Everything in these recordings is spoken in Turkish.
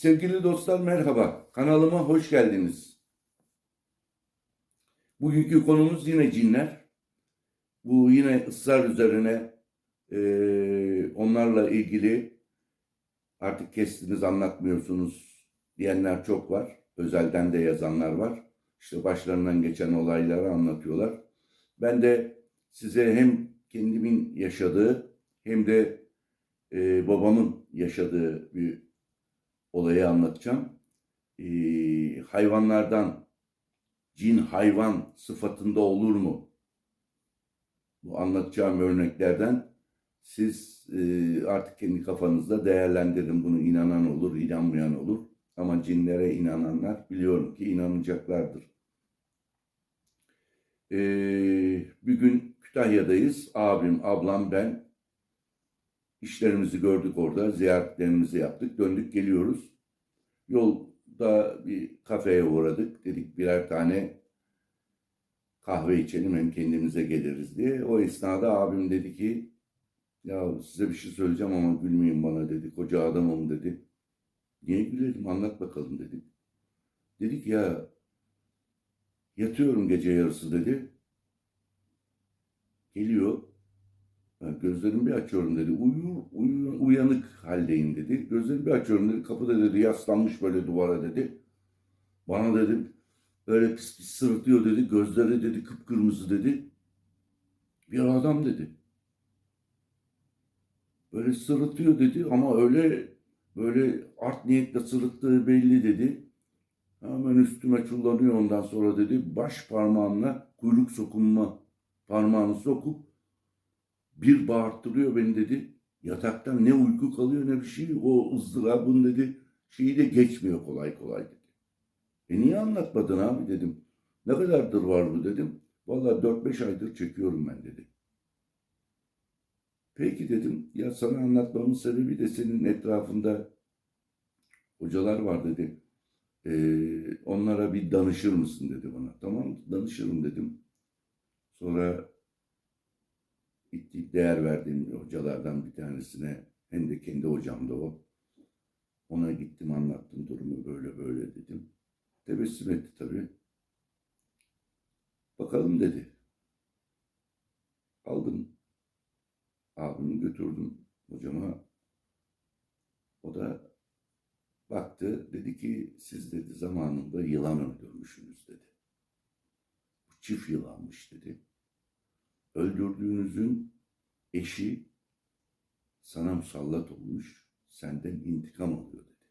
Sevgili dostlar merhaba. Kanalıma hoş geldiniz. Bugünkü konumuz yine cinler. Bu yine ısrar üzerine eee, onlarla ilgili artık kestiniz anlatmıyorsunuz diyenler çok var. Özelden de yazanlar var. İşte başlarından geçen olayları anlatıyorlar. Ben de size hem kendimin yaşadığı hem de eee, babamın yaşadığı bir olayı anlatacağım. Ee, hayvanlardan cin hayvan sıfatında olur mu? Bu anlatacağım örneklerden siz e, artık kendi kafanızda değerlendirin. Bunu inanan olur, inanmayan olur. Ama cinlere inananlar biliyorum ki inanacaklardır. Ee, bir gün Kütahya'dayız. Abim, ablam, ben İşlerimizi gördük orada, ziyaretlerimizi yaptık, döndük geliyoruz. Yolda bir kafeye uğradık, dedik birer tane kahve içelim hem kendimize geliriz diye. O esnada abim dedi ki, ya size bir şey söyleyeceğim ama gülmeyin bana dedi, koca adamım dedi. Niye gülelim anlat bakalım dedik. Dedik ya, yatıyorum gece yarısı dedi. Geliyor, gözlerimi bir açıyorum dedi. Uyur, uyur, uyanık haldeyim dedi. Gözlerimi bir açıyorum dedi. Kapıda dedi yaslanmış böyle duvara dedi. Bana dedi böyle pis pis sırıtıyor dedi. Gözleri dedi kıpkırmızı dedi. Bir adam dedi. Böyle sırıtıyor dedi ama öyle böyle art niyetle sırıttığı belli dedi. Hemen üstüme çullanıyor ondan sonra dedi. Baş parmağımla kuyruk sokunma parmağını sokup bir bağırttırıyor beni dedi. Yataktan ne uyku kalıyor ne bir şey. O ızdırabın dedi şeyi de geçmiyor kolay kolay dedi. E niye anlatmadın abi dedim. Ne kadardır var bu dedim. Vallahi 4-5 aydır çekiyorum ben dedi. Peki dedim. Ya sana anlatmamın sebebi de senin etrafında hocalar var dedi. Ee, onlara bir danışır mısın dedi bana. Tamam danışırım dedim. Sonra gittik değer verdiğim hocalardan bir tanesine hem de kendi hocam da o. Ona gittim anlattım durumu böyle böyle dedim. Tebessüm etti tabii. Bakalım dedi. Aldım. Abimi götürdüm hocama. O da baktı. Dedi ki siz dedi zamanında yılan öldürmüşsünüz dedi. Çift yılanmış dedi öldürdüğünüzün eşi sana musallat olmuş, senden intikam alıyor dedi.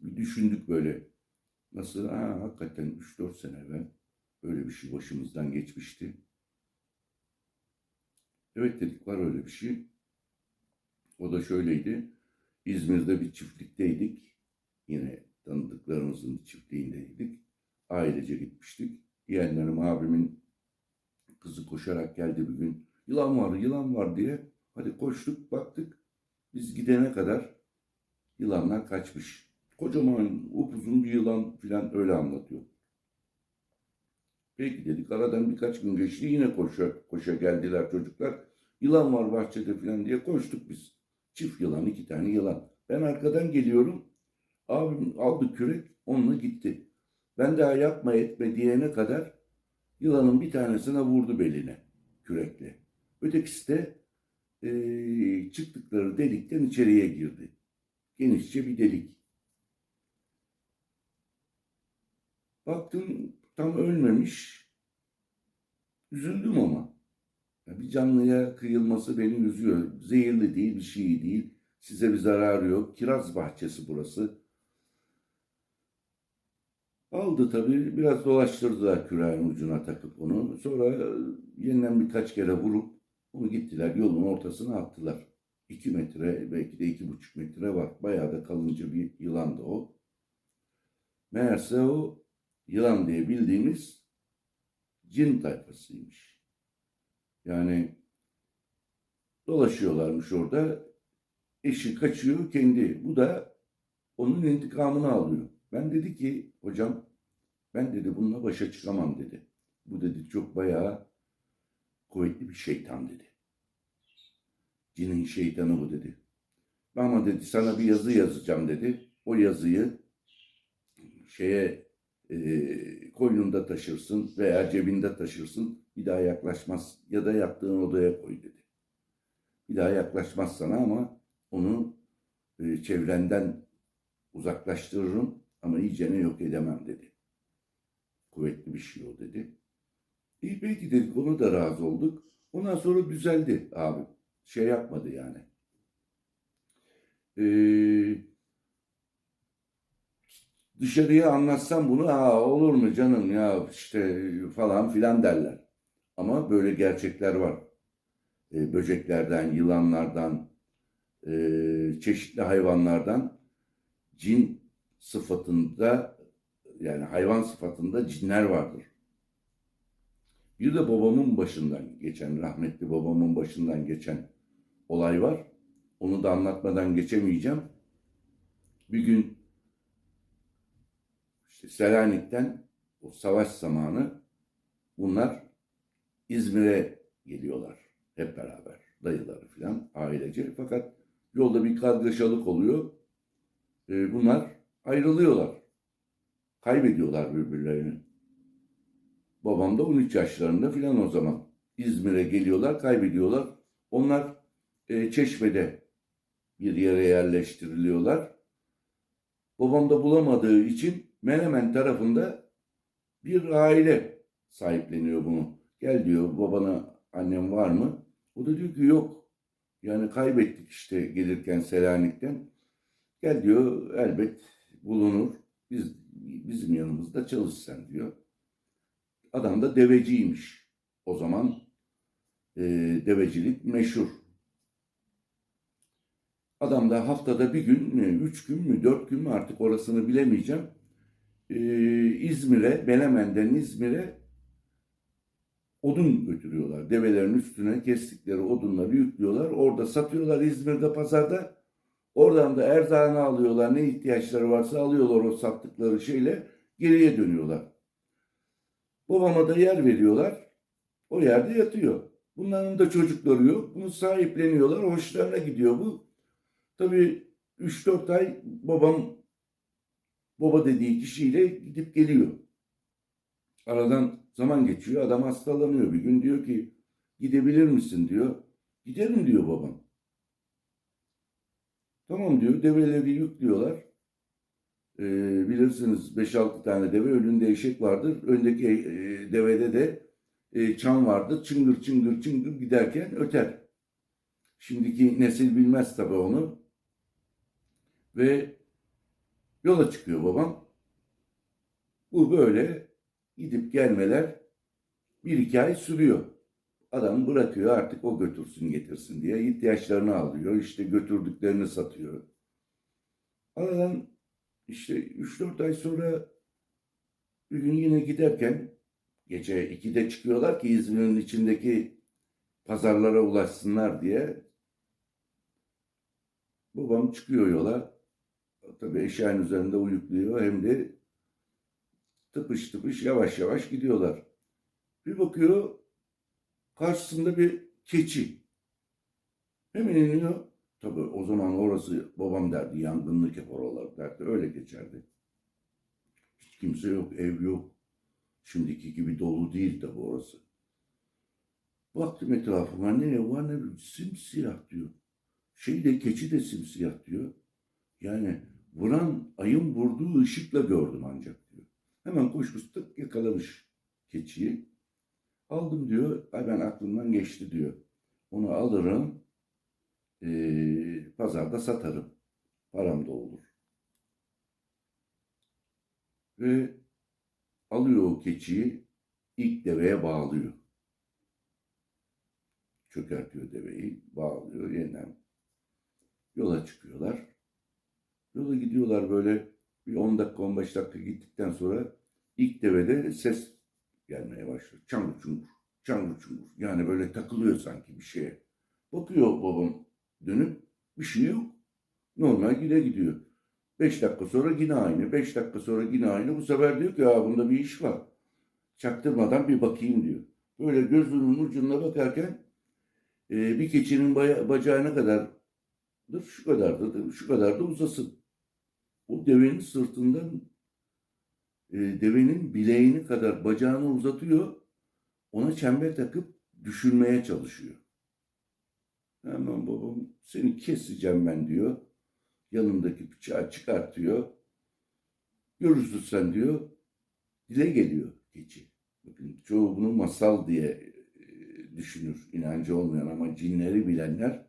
Bir düşündük böyle. Nasıl? Ha, hakikaten 3-4 sene evvel böyle bir şey başımızdan geçmişti. Evet dedik var öyle bir şey. O da şöyleydi. İzmir'de bir çiftlikteydik. Yine tanıdıklarımızın çiftliğindeydik. Ailece gitmiştik. Yeğenlerim, abimin Kızı koşarak geldi bir gün. Yılan var, yılan var diye. Hadi koştuk, baktık. Biz gidene kadar yılanlar kaçmış. Kocaman, upuzun bir yılan filan öyle anlatıyor. Peki dedik. Aradan birkaç gün geçti. Yine koşa, koşa geldiler çocuklar. Yılan var bahçede filan diye koştuk biz. Çift yılan, iki tane yılan. Ben arkadan geliyorum. Abim aldı kürek, onunla gitti. Ben daha yapma etme diyene kadar Yılanın bir tanesine vurdu beline kürekle. Ötekisi de e, çıktıkları delikten içeriye girdi. Genişçe bir delik. Baktım tam ölmemiş. Üzüldüm ama. Ya bir canlıya kıyılması beni üzüyor. Zehirli değil, bir şey değil. Size bir zararı yok. Kiraz bahçesi burası. Aldı tabii. Biraz dolaştırdılar küreğin ucuna takıp onu. Sonra yeniden birkaç kere vurup onu gittiler yolun ortasına attılar. İki metre belki de iki buçuk metre var. Bayağı da kalınca bir yılandı o. Meğerse o yılan diye bildiğimiz cin tayfasıymış. Yani dolaşıyorlarmış orada. Eşi kaçıyor kendi. Bu da onun intikamını alıyor. Ben dedi ki hocam ben dedi bununla başa çıkamam dedi. Bu dedi çok bayağı kuvvetli bir şeytan dedi. Cinin şeytanı bu dedi. Ama dedi sana bir yazı yazacağım dedi. O yazıyı şeye e, koynunda taşırsın veya cebinde taşırsın. Bir daha yaklaşmaz ya da yattığın odaya koy dedi. Bir daha yaklaşmaz sana ama onu e, çevrenden uzaklaştırırım ama iyicene yok edemem dedi. Kuvvetli bir şey o dedi. İyi peki dedik ona da razı olduk. Ondan sonra düzeldi abi. Şey yapmadı yani. Ee, dışarıya anlatsam bunu Aa, olur mu canım ya işte falan filan derler. Ama böyle gerçekler var. Ee, böceklerden, yılanlardan, e, çeşitli hayvanlardan cin sıfatında yani hayvan sıfatında cinler vardır. Bir de babamın başından geçen, rahmetli babamın başından geçen olay var. Onu da anlatmadan geçemeyeceğim. Bir gün işte Selanik'ten o savaş zamanı bunlar İzmir'e geliyorlar hep beraber. Dayıları falan ailece. Fakat yolda bir kargaşalık oluyor. Ee, bunlar ayrılıyorlar. Kaybediyorlar birbirlerini. Babam da 13 yaşlarında filan o zaman. İzmir'e geliyorlar, kaybediyorlar. Onlar e, Çeşme'de bir yere yerleştiriliyorlar. Babam da bulamadığı için Menemen tarafında bir aile sahipleniyor bunu. Gel diyor babana annem var mı? O da diyor ki yok. Yani kaybettik işte gelirken Selanik'ten. Gel diyor elbet bulunur. Biz bizim yanımızda çalış sen diyor. Adam da deveciymiş. O zaman e, devecilik meşhur. Adam da haftada bir gün mü, üç gün mü, dört gün mü artık orasını bilemeyeceğim. E, İzmir'e, Menemen'den İzmir'e odun götürüyorlar. Develerin üstüne kestikleri odunları yüklüyorlar. Orada satıyorlar İzmir'de pazarda. Oradan da erzağını alıyorlar. Ne ihtiyaçları varsa alıyorlar o sattıkları şeyle. Geriye dönüyorlar. Babama da yer veriyorlar. O yerde yatıyor. Bunların da çocukları yok. Bunu sahipleniyorlar. Hoşlarına gidiyor bu. Tabii 3-4 ay babam baba dediği kişiyle gidip geliyor. Aradan zaman geçiyor. Adam hastalanıyor. Bir gün diyor ki gidebilir misin diyor. Giderim diyor babam. Tamam diyor. Develeri yüklüyorlar. Ee, bilirsiniz 5-6 tane deve önünde eşek vardır. Öndeki e, devede de e, çan vardır. Çıngır çıngır çıngır giderken öter. Şimdiki nesil bilmez tabii onu. Ve yola çıkıyor babam. Bu böyle gidip gelmeler bir iki ay sürüyor. Adam bırakıyor artık o götürsün getirsin diye ihtiyaçlarını alıyor. İşte götürdüklerini satıyor. Aradan işte 3-4 ay sonra bir gün yine giderken gece 2'de çıkıyorlar ki İzmir'in içindeki pazarlara ulaşsınlar diye. Babam çıkıyor yola. Tabii eşeğin üzerinde uyukluyor hem de tıpış tıpış yavaş yavaş gidiyorlar. Bir bakıyor karşısında bir keçi. Hemen iniyor. Tabii o zaman orası babam derdi yangınlık hep oralar derdi. Öyle geçerdi. Hiç kimse yok, ev yok. Şimdiki gibi dolu değil tabii orası. Baktım etrafıma ne var ne bir simsiyah diyor. Şey de keçi de simsiyah diyor. Yani vuran ayın vurduğu ışıkla gördüm ancak diyor. Hemen koşmuş tık yakalamış keçiyi. Aldım diyor. Ay ben aklımdan geçti diyor. Onu alırım. eee, pazarda satarım. Param da olur. Ve alıyor o keçiyi ilk deveye bağlıyor. Çökertiyor deveyi, bağlıyor yeniden. Yola çıkıyorlar. Yola gidiyorlar böyle bir 10 dakika 15 dakika gittikten sonra ilk devede ses gelmeye başlıyor. Çangur çungur, çangur çungur. Yani böyle takılıyor sanki bir şeye. Bakıyor babam dönüp bir şey yok. Normal gide gidiyor. Beş dakika sonra yine aynı. Beş dakika sonra yine aynı. Bu sefer diyor ki ya bunda bir iş var. Çaktırmadan bir bakayım diyor. Böyle gözünün ucuna bakarken e, bir keçinin bacağına kadar şu kadardır, şu kadar da uzasın. O devenin sırtından e, devenin bileğini kadar bacağını uzatıyor. Ona çember takıp düşürmeye çalışıyor. Hemen babam seni keseceğim ben diyor. Yanındaki bıçağı çıkartıyor. Görürsün sen diyor. Dile geliyor keçi. Bakın çoğu bunu masal diye e, düşünür inancı olmayan ama cinleri bilenler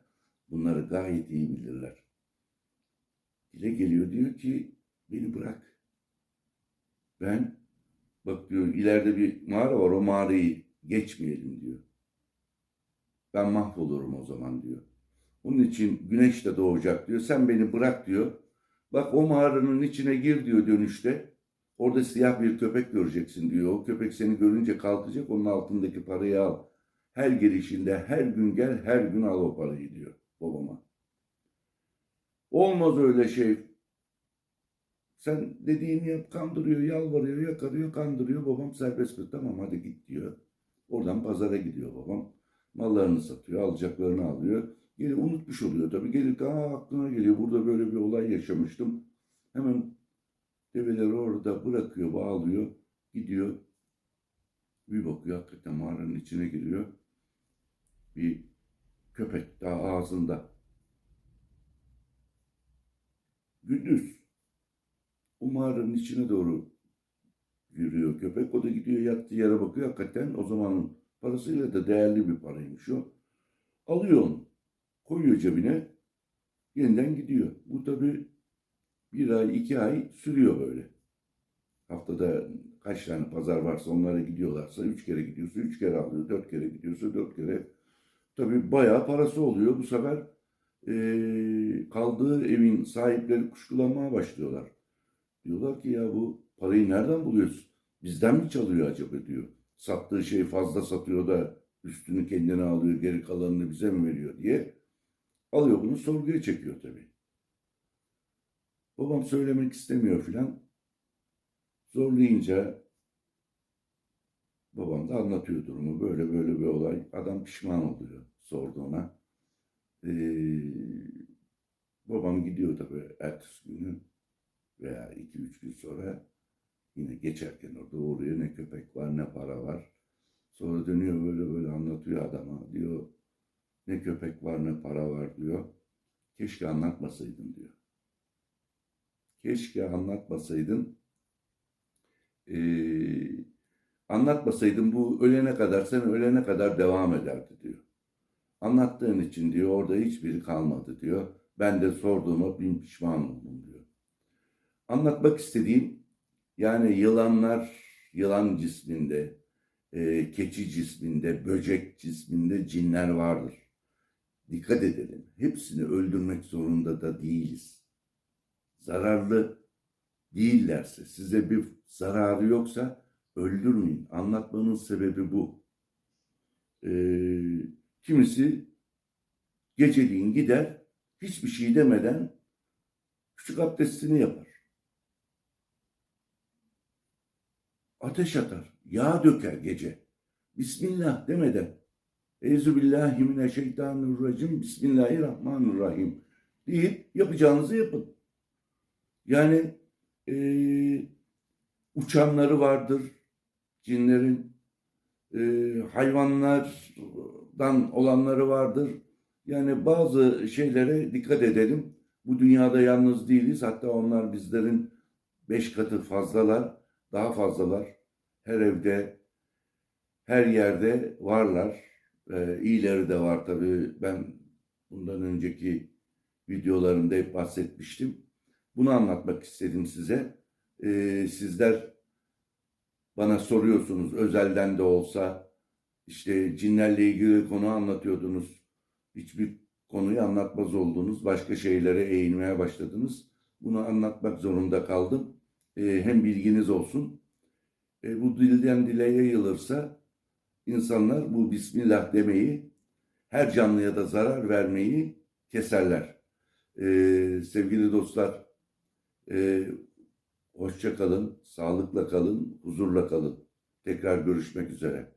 bunları gayet iyi bilirler. Dile geliyor diyor ki beni bırak. Ben bak diyor ileride bir mağara var o mağarayı geçmeyelim diyor. Ben mahvolurum o zaman diyor. Onun için güneş de doğacak diyor. Sen beni bırak diyor. Bak o mağaranın içine gir diyor dönüşte. Orada siyah bir köpek göreceksin diyor. O köpek seni görünce kalkacak onun altındaki parayı al. Her gelişinde her gün gel her gün al o parayı diyor babama. Olmaz öyle şey. Sen dediğini yap kandırıyor, yalvarıyor, yakarıyor, kandırıyor. Babam serbest bırak. Tamam hadi git diyor. Oradan pazara gidiyor babam. Mallarını satıyor, alacaklarını alıyor. Geri unutmuş oluyor tabii. Gelir aa aklına geliyor. Burada böyle bir olay yaşamıştım. Hemen develeri orada bırakıyor, bağlıyor. Gidiyor. Bir bakıyor hakikaten mağaranın içine giriyor. Bir köpek daha ağzında. Gündüz. O mağaranın içine doğru yürüyor köpek. O da gidiyor yattığı yere bakıyor. Hakikaten o zamanın parasıyla da değerli bir paraymış o. Alıyor onu. Koyuyor cebine. Yeniden gidiyor. Bu tabi bir ay, iki ay sürüyor böyle. Haftada kaç tane pazar varsa onlara gidiyorlarsa üç kere gidiyorsa üç kere alıyor. Dört kere gidiyorsa dört kere. Tabi bayağı parası oluyor. Bu sefer eee, kaldığı evin sahipleri kuşkulanmaya başlıyorlar. Diyorlar ki ya bu parayı nereden buluyorsun? Bizden mi çalıyor acaba diyor. Sattığı şeyi fazla satıyor da üstünü kendine alıyor, geri kalanını bize mi veriyor diye. Alıyor bunu sorguya çekiyor tabii. Babam söylemek istemiyor filan. Zorlayınca babam da anlatıyor durumu. Böyle böyle bir olay. Adam pişman oluyor. Sordu ona. Ee, babam gidiyor tabii ertesi günü veya iki üç gün sonra yine geçerken orada uğruyor ne köpek var ne para var. Sonra dönüyor böyle böyle anlatıyor adama. Diyor ne köpek var ne para var diyor. Keşke anlatmasaydın diyor. Keşke anlatmasaydın. Ee, anlatmasaydın bu ölene kadar sen ölene kadar devam ederdi diyor. Anlattığın için diyor orada hiçbiri kalmadı diyor. Ben de sorduğuma bin pişman oldum diyor. Anlatmak istediğim yani yılanlar yılan cisminde, e, keçi cisminde, böcek cisminde cinler vardır. Dikkat edelim. Hepsini öldürmek zorunda da değiliz. Zararlı değillerse, size bir zararı yoksa öldürmeyin. Anlatmanın sebebi bu. Ee, kimisi geceliğin gider, hiçbir şey demeden küçük abdestini yapar. Ateş atar, yağ döker gece. Bismillah demeden. Euzubillahimineşşeytanirracim. Bismillahirrahmanirrahim. Deyip yapacağınızı yapın. Yani eee, uçanları vardır cinlerin. Eee, hayvanlardan olanları vardır. Yani bazı şeylere dikkat edelim. Bu dünyada yalnız değiliz. Hatta onlar bizlerin beş katı fazlalar, daha fazlalar. Her evde, her yerde varlar. Ee, iyileri de var tabii. Ben bundan önceki videolarımda hep bahsetmiştim. Bunu anlatmak istedim size. Ee, sizler bana soruyorsunuz özelden de olsa işte cinlerle ilgili konu anlatıyordunuz. Hiçbir konuyu anlatmaz oldunuz. Başka şeylere eğilmeye başladınız. Bunu anlatmak zorunda kaldım. Ee, hem bilginiz olsun. E, bu dilden dile yayılırsa insanlar bu Bismillah demeyi her canlıya da zarar vermeyi keserler. Ee, sevgili dostlar e, hoşça kalın, sağlıkla kalın, huzurla kalın. Tekrar görüşmek üzere.